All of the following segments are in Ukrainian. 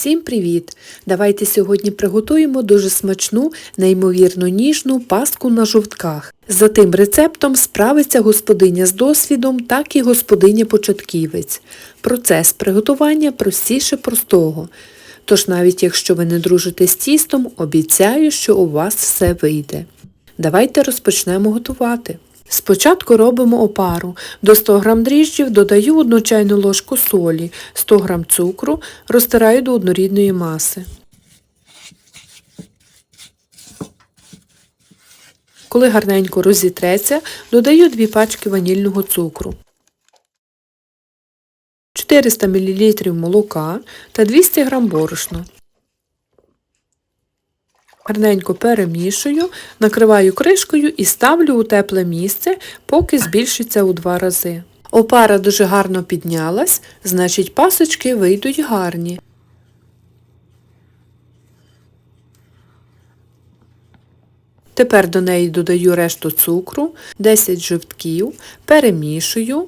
Всім привіт! Давайте сьогодні приготуємо дуже смачну, неймовірно ніжну паску на жовтках. За тим рецептом справиться господиня з досвідом, так і господиня-початківець. Процес приготування простіше простого. Тож навіть якщо ви не дружите з тістом, обіцяю, що у вас все вийде. Давайте розпочнемо готувати. Спочатку робимо опару. До 100 г дріжджів додаю 1 чайну ложку солі, 100 г цукру, розтираю до однорідної маси. Коли гарненько розітреться, додаю 2 пачки ванільного цукру. 400 мл молока та 200 г борошна. Гарненько перемішую, накриваю кришкою і ставлю у тепле місце, поки збільшиться у два рази. Опара дуже гарно піднялась, значить пасочки вийдуть гарні. Тепер до неї додаю решту цукру, 10 жовтків, перемішую.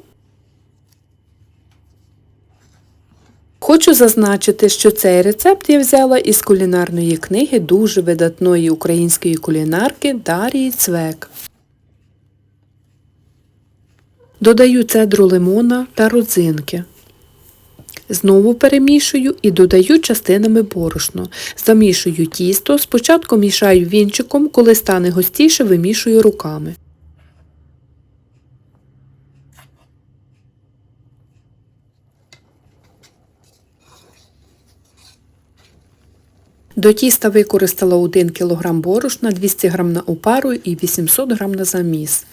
Хочу зазначити, що цей рецепт я взяла із кулінарної книги дуже видатної української кулінарки Дарії Цвек. Додаю цедру лимона та родзинки. Знову перемішую і додаю частинами борошно. Замішую тісто, спочатку мішаю вінчиком, коли стане густіше, вимішую руками. До тіста використала 1 кг борошна, 200 г на опару і 800 г на заміс.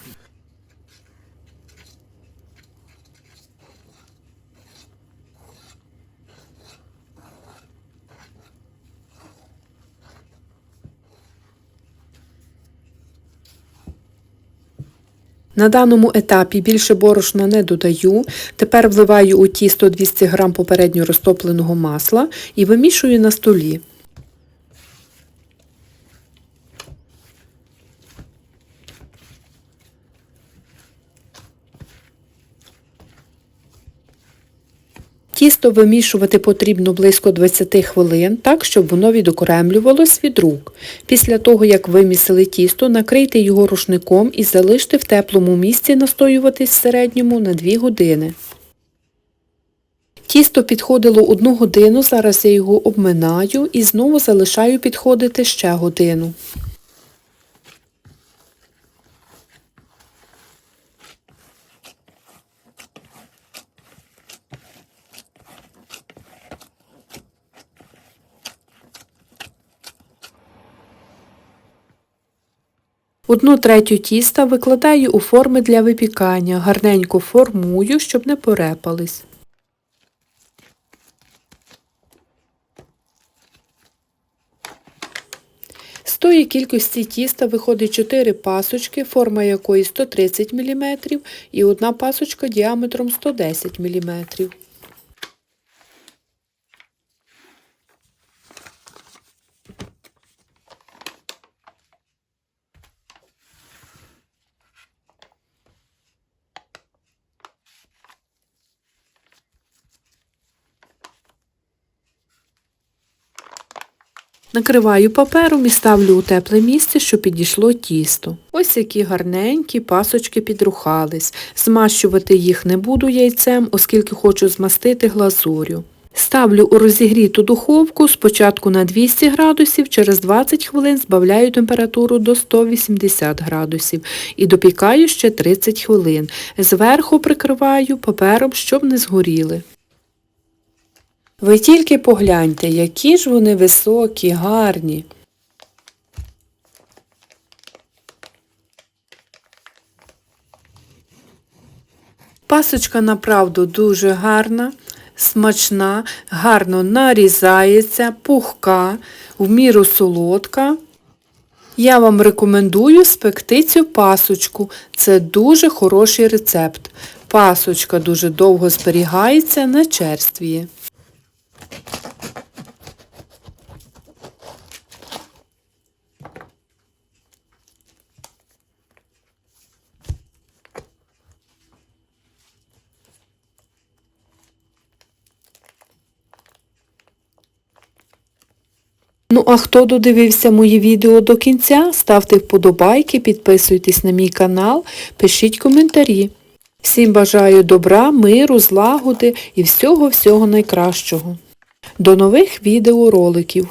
На даному етапі більше борошна не додаю. Тепер вливаю у тісто 200 г попередньо розтопленого масла і вимішую на столі. Тісто вимішувати потрібно близько 20 хвилин, так, щоб воно відокремлювалось від рук. Після того, як вимісили тісто, накрийте його рушником і залиште в теплому місці настоюватись в середньому на 2 години. Тісто підходило 1 годину, зараз я його обминаю і знову залишаю підходити ще годину. Одну третю тіста викладаю у форми для випікання, гарненько формую, щоб не порепались. З тої кількості тіста виходить 4 пасочки, форма якої 130 мм і одна пасочка діаметром 110 мм. Накриваю папером і ставлю у тепле місце, щоб підійшло тісто. Ось які гарненькі пасочки підрухались. Змащувати їх не буду яйцем, оскільки хочу змастити глазурю. Ставлю у розігріту духовку спочатку на 200 градусів, через 20 хвилин збавляю температуру до 180 градусів і допікаю ще 30 хвилин. Зверху прикриваю папером, щоб не згоріли. Ви тільки погляньте, які ж вони високі, гарні. Пасочка направду дуже гарна, смачна, гарно нарізається, пухка, в міру солодка. Я вам рекомендую спекти цю пасочку. Це дуже хороший рецепт. Пасочка дуже довго зберігається, не черствіє. Ну а хто додивився мої відео до кінця, ставте вподобайки, підписуйтесь на мій канал, пишіть коментарі. Всім бажаю добра, миру, злагоди і всього-всього найкращого. До нових відеороликів!